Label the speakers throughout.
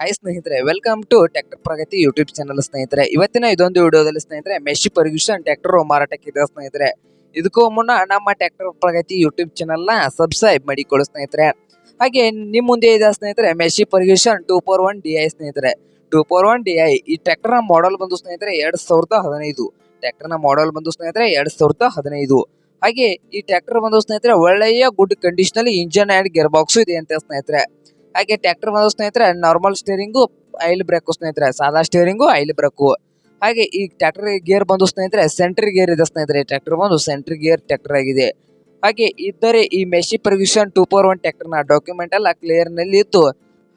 Speaker 1: Hi ಸ್ನೇಹಿತರೆ welcome to tractor Pragati YouTube channel ಸ್ನೇಹಿತರೆ. ಇವತ್ತಿನ ಇದೊಂದು ವಿಡಿಯೋದಲ್ಲಿ ಸ್ನೇಹಿತರೆ ಮೆಶಿ ಪರ್ಗ್ಯೂಷನ್ ಮಾರಾಟಕ್ಕೆ ಇದೆ ಸ್ನೇಹಿತರೆ. ಇದಕ್ಕೂ ಮುನ್ನ ನಮ್ಮ ಟ್ಯಾಕ್ಟರ್ ಪ್ರಗತಿ ಯೂಟ್ಯೂಬ್ ಚಾನಲ್ನ ಸಬ್ಸ್ಕ್ರೈಬ್ ಮಾಡಿಕೊಳ್ಳಿ ಸ್ನೇಹಿತರೆ. ಹಾಗೆ ನಿಮ್ಮ ಮುಂದೆ ಇದೆ ಸ್ನೇಹಿತರೆ Massey Ferguson two four one D I ಸ್ನೇಹಿತರೆ. Two four one D I ಈ ಟ್ಯಾಕ್ಟರ್ನ ಮಾಡೆಲ್ ಬಂದು ಸ್ನೇಹಿತರೆ, ಎರಡು ಸಾವಿರದ ಹದಿನೈದು. ಟ್ಯಾಕ್ಟರ್ನ ಮಾಡೆಲ್ ಬಂದು ಸ್ನೇಹಿತರೆ, ಎರಡು ಸಾವಿರದ ಹದಿನೈದು. ಹಾಗೆ ಈ ಟ್ಯಾಕ್ಟರ್ ಬಂದು ಸ್ನೇಹಿತರೆ, ಒಳ್ಳೆಯ ಗುಡ್ ಕಂಡೀಷನಲ್ಲಿ ಇಂಜನ್ ಆ್ಯಂಡ್ ಗೇರ್ ಬಾಕ್ಸ್ ಇದೆ ಅಂತ ಸ್ನೇಹಿತರೆ. ಹಾಗೆ ಟ್ರ್ಯಾಕ್ಟರ್ ಬಂದು ಸ್ನೇಹಿತರೆ ನಾರ್ಮಲ್ ಸ್ಟೇರಿಂಗು ಐಲ್ ಬ್ರೇಕು ಸ್ನೇಹಿತರೆ, ಸಾದಾ ಸ್ಟೇರಿಂಗು ಐಲ್ ಬ್ರೇಕು ಹಾಗೆ ಈ ಟ್ರ್ಯಾಕ್ಟರ್ ಗೇರ್ ಬಂದು ಸ್ನೇಹಿತರೆ ಸೆಂಟ್ರಿ ಗೇರ್ ಇದೆ ಸ್ನೇಹಿತರೆ ಟ್ರ್ಯಾಕ್ಟರ್ ಬಂದು ಸೆಂಟ್ರಿ ಗೇರ್ ಟ್ರ್ಯಾಕ್ಟರ್ ಆಗಿದೆ. ಹಾಗೆ ಇದ್ದರೆ ಈ Massey Ferguson two four one ಟ್ರ್ಯಾಕ್ಟರ್ನ ಡಾಕ್ಯುಮೆಂಟ್ ಎಲ್ಲ ಕ್ಲಿಯರ್ನಲ್ಲಿ ಇತ್ತು.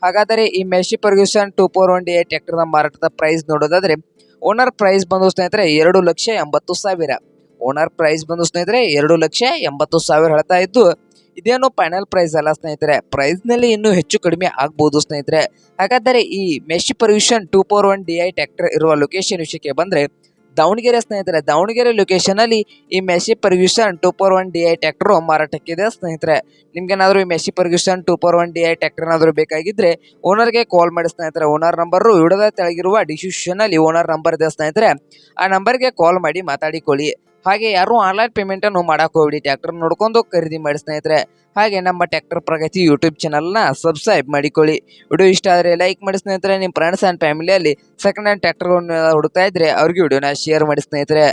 Speaker 1: ಹಾಗಾದರೆ ಈ Massey Ferguson two four one D ಟ್ರ್ಯಾಕ್ಟರ್ನ ಮಾರಾಟದ ಪ್ರೈಸ್ ನೋಡೋದಾದ್ರೆ ಓನರ್ ಪ್ರೈಸ್ ಬಂದು ಸ್ನೇಹಿತರೆ ಎರಡು ಲಕ್ಷ ಎಂಬತ್ತು ಸಾವಿರ. ಓನರ್ ಪ್ರೈಸ್ ಬಂದು ಸ್ನೇಹಿತರೆ ಎರಡು ಲಕ್ಷ ಎಂಬತ್ತು ಸಾವಿರ ಹೇಳ್ತಾ ಇದ್ದು ಇದೇನು ಫೈನಲ್ ಪ್ರೈಸ್ ಅಲ್ಲ ಸ್ನೇಹಿತರೆ. ಪ್ರೈಸ್ನಲ್ಲಿ ಇನ್ನೂ ಹೆಚ್ಚು ಕಡಿಮೆ ಆಗ್ಬೋದು ಸ್ನೇಹಿತರೆ. ಹಾಗಾದರೆ ಈ Massey Ferguson two four one D I tractor ಇರುವ ಲೊಕೇಶನ್ ವಿಷಯಕ್ಕೆ ಬಂದ್ರೆ, ದಾವಣಗೆರೆ ಸ್ನೇಹಿತರೆ, ದಾವಣಗೆರೆ ಲೊಕೇಶನ್ ಅಲ್ಲಿ ಈ Massey Ferguson two four one D I tractor ಮಾರಾಟಕ್ಕಿದೆ ಸ್ನೇಹಿತರೆ. ನಿಮ್ಗೇನಾದರೂ ಈ Massey Ferguson two four one D I tractor ಏನಾದರೂ ಬೇಕಾಗಿದ್ದರೆ ಓನರ್ಗೆ ಕಾಲ್ ಮಾಡಿ ಸ್ನೇಹಿತರೆ. ಓನರ್ ನಂಬರು ವಿಡದ ತೆಳಗಿರುವ ಡಿಸ್ಕ್ರಿಪ್ಷನ್ ಅಲ್ಲಿ ಓನರ್ ನಂಬರ್ ಇದೆ ಸ್ನೇಹಿತರೆ. ಆ ನಂಬರ್ಗೆ ಕಾಲ್ ಮಾಡಿ ಮಾತಾಡಿಕೊಳ್ಳಿ. ಹಾಗೆ ಯಾರು ಆನ್ಲೈನ್ ಪೇಮೆಂಟ್ ಅನ್ನು ಮಾಡಕ್ ಹೋಗ್ಬಿಡಿ. ಟ್ರ್ಯಾಕ್ಟರ್ ನೋಡ್ಕೊಂಡು ಖರೀದಿ ಮಾಡಿ ಸ್ನೇಹಿತರೆ. ಹಾಗೆ ನಮ್ಮ ಟ್ರ್ಯಾಕ್ಟರ್ ಪ್ರಗತಿ ಯೂಟ್ಯೂಬ್ ಚಾನಲ್ನ ಸಬ್ಸ್ಕ್ರೈಬ್ ಮಾಡಿಕೊಳ್ಳಿ. ವಿಡಿಯೋ ಇಷ್ಟ ಆದರೆ ಲೈಕ್ ಮಾಡಿ ಸ್ನೇಹಿತರೆ. ನಿಮ್ಮ ಫ್ರೆಂಡ್ಸ್ ಆ್ಯಂಡ್ ಫ್ಯಾಮಿಲಿಯಲ್ಲಿ ಸೆಕೆಂಡ್ ಹ್ಯಾಂಡ್ ಟ್ರ್ಯಾಕ್ಟರ್ ಹುಡುಕ್ತಾ ಇದ್ರೆ ಅವ್ರಿಗೆ ವಿಡಿಯೋನ ಶೇರ್ ಮಾಡಿ ಸ್ನೇಹಿತರೆ.